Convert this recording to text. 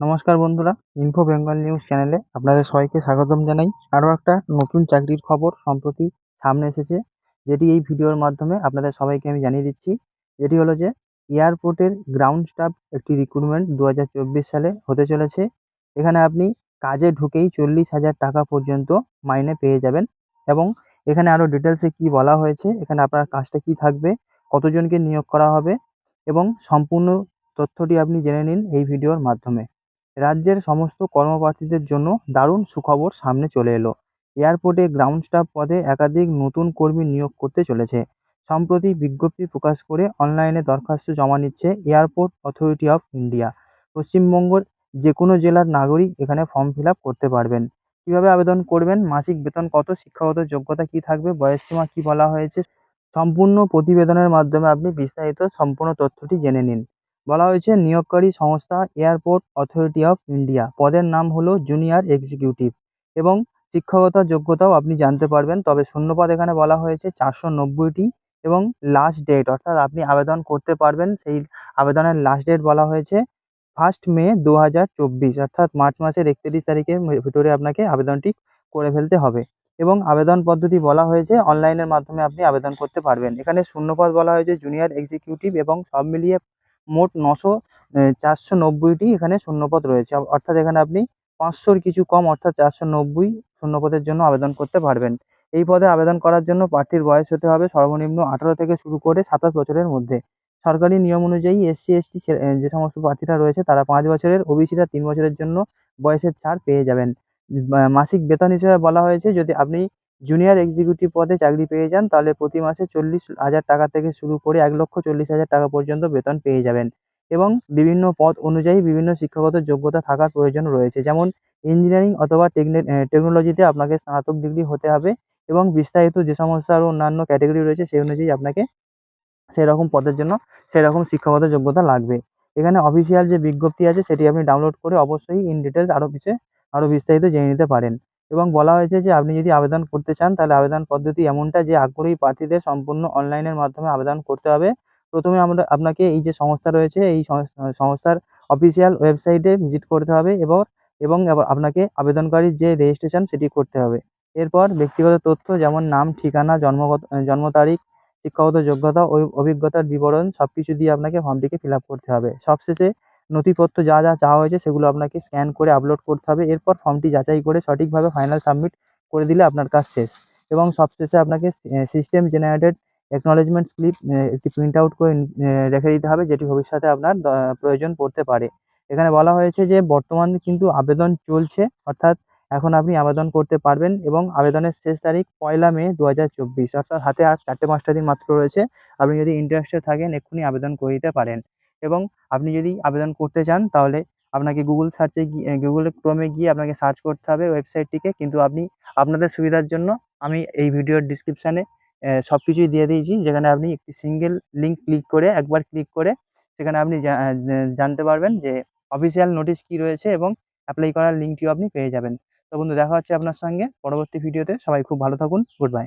নমস্কার বন্ধুরা info Bengal news চ্যানেলে আপনাদের সবাইকে স্বাগতম জানাই। আরও একটা নতুন চাকরির খবর সম্প্রতি সামনে এসেছে, যেটি এই ভিডিওর মাধ্যমে আপনাদের সবাইকে আমি জানিয়ে দিচ্ছি। যেটি হলো যে, এয়ারপোর্টের গ্রাউন্ড স্টাফ একটি রিক্রুটমেন্ট দু হাজার চব্বিশ সালে হতে চলেছে। এখানে আপনি কাজে ঢুকেই চল্লিশ হাজার টাকা পর্যন্ত মাইনে পেয়ে যাবেন এবং এখানে আরও ডিটেলসে কী বলা হয়েছে, এখানে আপনার কাজটা কী থাকবে, কতজনকে নিয়োগ করা হবে এবং সম্পূর্ণ তথ্যটি আপনি জেনে নিন এই ভিডিওর মাধ্যমে। রাজ্যের সমস্ত কর্মপ্রার্থীদের জন্য দারুণ সুখবর সামনে চলে এলো। এয়ারপোর্টে গ্রাউন্ড স্টাফ পদে একাধিক নতুন কর্মী নিয়োগ করতে চলেছে। সম্প্রতি বিজ্ঞপ্তি প্রকাশ করে অনলাইনে দরখাস্ত জমা নিচ্ছে এয়ারপোর্ট অথরিটি অফ ইন্ডিয়া। পশ্চিমবঙ্গের যে কোনো জেলার নাগরিক এখানে ফর্ম ফিল আপ করতে পারবেন। কীভাবে আবেদন করবেন? মাসিক বেতন কত? শিক্ষাগত যোগ্যতা কী থাকবে? বয়সসীমা কী বলা হয়েছে? সম্পূর্ণ প্রতিবেদনের মাধ্যমে আপনি বিস্তারিত সম্পূর্ণ তথ্যটি জেনে নিন। বলা হয়েছে, নিয়োগকারী সংস্থা এয়ারপোর্ট অথরিটি অফ ইন্ডিয়া। পদের নাম হলো জুনিয়র এক্সিকিউটিভ এবং শিক্ষাগত যোগ্যতাও আপনি জানতে পারবেন। তবে শূন্যপদ এখানে বলা হয়েছে চারশো নব্বইটি এবং লাস্ট ডেট অর্থাৎ আপনি আবেদন করতে পারবেন। সেই আবেদনের লাস্ট ডেট বলা হয়েছে ফার্স্ট মে দু হাজার চব্বিশ, অর্থাৎ মার্চ মাসের একত্রিশ তারিখের ভিতরে আপনাকে আবেদনটি করে ফেলতে হবে এবং আবেদন পদ্ধতি বলা হয়েছে অনলাইনের মাধ্যমে আপনি আবেদন করতে পারবেন। এখানে শূন্যপদ বলা হয়েছে জুনিয়র এক্সিকিউটিভ এবং সব মিলিয়ে মোট নশো চারশো নব্বইটি এখানে শূন্যপদ রয়েছে। অর্থাৎ এখানে আপনি পাঁচশোর কিছু কম, অর্থাৎ চারশো নব্বই শূন্যপদের জন্য আবেদন করতে পারবেন। এই পদে আবেদন করার জন্য প্রার্থীর বয়স হতে হবে সর্বনিম্ন আঠারো থেকে শুরু করে সাতাশ বছরের মধ্যে। সরকারি নিয়ম অনুযায়ী এসসি, এসটি যে সমস্ত প্রার্থীরা রয়েছে তারা পাঁচ বছরের ওবিসিরা তিন বছরের জন্য বয়সের ছাড় পেয়ে যাবেন। মাসিক বেতন হিসেবে বলা হয়েছে, যদি আপনি জুনিয়র এক্সিকিউটিভ পদে চাকরি পেয়ে যান, তাহলে প্রতি মাসে চল্লিশ হাজার টাকা থেকে শুরু করে এক লক্ষ চল্লিশ হাজার টাকা পর্যন্ত বেতন পেয়ে যাবেন। এবং বিভিন্ন পদ অনুযায়ী বিভিন্ন শিক্ষাগত যোগ্যতা থাকার প্রয়োজন রয়েছে। যেমন ইঞ্জিনিয়ারিং অথবা টেকনোলজিতে আপনাকে স্নাতক ডিগ্রি হতে হবে এবং বিস্তারিত যে সমস্ত আরও অন্যান্য ক্যাটেগরি রয়েছে, সেই অনুযায়ী আপনাকে সেরকম পদের জন্য সেরকম শিক্ষাগত যোগ্যতা লাগবে। এখানে অফিসিয়াল যে বিজ্ঞপ্তি আছে, সেটি আপনি ডাউনলোড করে অবশ্যই ইন ডিটেলস আরও কিছু, আরও বিস্তারিত জেনে নিতে পারেন। এবং বলা হয়েছে যে, আপনি যদি আবেদন করতে চান, তাহলে আবেদন পদ্ধতি এমনটা যে, আগ্রহী প্রার্থীদের সম্পূর্ণ অনলাইনের মাধ্যমে আবেদন করতে হবে। প্রথমে আমরা, আপনাকে এই যে সংস্থা রয়েছে, এই সংস্থার অফিসিয়াল ওয়েবসাইটে ভিজিট করতে হবে এবং এবং আপনাকে আবেদনকারীর যে রেজিস্ট্রেশন, সেটি করতে হবে। এরপর ব্যক্তিগত তথ্য যেমন নাম, ঠিকানা, জন্মগত, জন্ম তারিখ, শিক্ষাগত যোগ্যতা, ও, অভিজ্ঞতার বিবরণ সব কিছু দিয়ে আপনাকে ফর্মটিকে ফিল আপ করতে হবে। সবশেষে নথিপত্র যা যা চাওয়া হয়েছে সেগুলো আপনাকে স্ক্যান করে আপলোড করতে হবে। এরপর ফর্মটি যাচাই করে সঠিকভাবে ফাইনাল সাবমিট করে দিলে আপনার কাজ শেষ। এবং সবশেষে আপনাকে সিস্টেম জেনারেটেড অ্যাকনলেজমেন্ট স্লিপ একটি প্রিন্ট আউট করে রেখে দিতে হবে যেটি ভবিষ্যতে আপনার প্রয়োজন পড়তে পারে। এখানে বলা হয়েছে যে বর্তমান কিন্তু আবেদন চলছে, অর্থাৎ এখন আপনি আবেদন করতে পারবেন এবং আবেদনের শেষ তারিখ পয়লা মে দু হাজার চব্বিশ, অর্থাৎ হাতে আর চারটে পাঁচটা দিন মাত্র রয়েছে। আপনি যদি ইন্টারেস্টেড থাকেন, এক্ষুনি আবেদন করে দিতে পারেন। এবং আপনি যদি আবেদন করতে চান, তাহলে আপনাকে গুগল সার্চে গিয়ে গুগল ক্রোমে গিয়ে আপনাকে সার্চ করতে হবে ওয়েবসাইটটিকে কিন্তু আপনি আপনাদের সুবিধার জন্য আমি এই ভিডিওর ডিসক্রিপশানে সব কিছুই দিয়ে দিয়েছি। যেখানে আপনি একটি সিঙ্গেল লিঙ্ক ক্লিক করে, একবার ক্লিক করে, সেখানে আপনি জানতে পারবেন যে অফিসিয়াল নোটিশ কী রয়েছে এবং অ্যাপ্লাই করার লিঙ্কটিও আপনি পেয়ে যাবেন। তো বন্ধু, দেখা হচ্ছে আপনার সঙ্গে। পরবর্তী ভিডিওতে সবাই খুব ভালো থাকুন। Good bye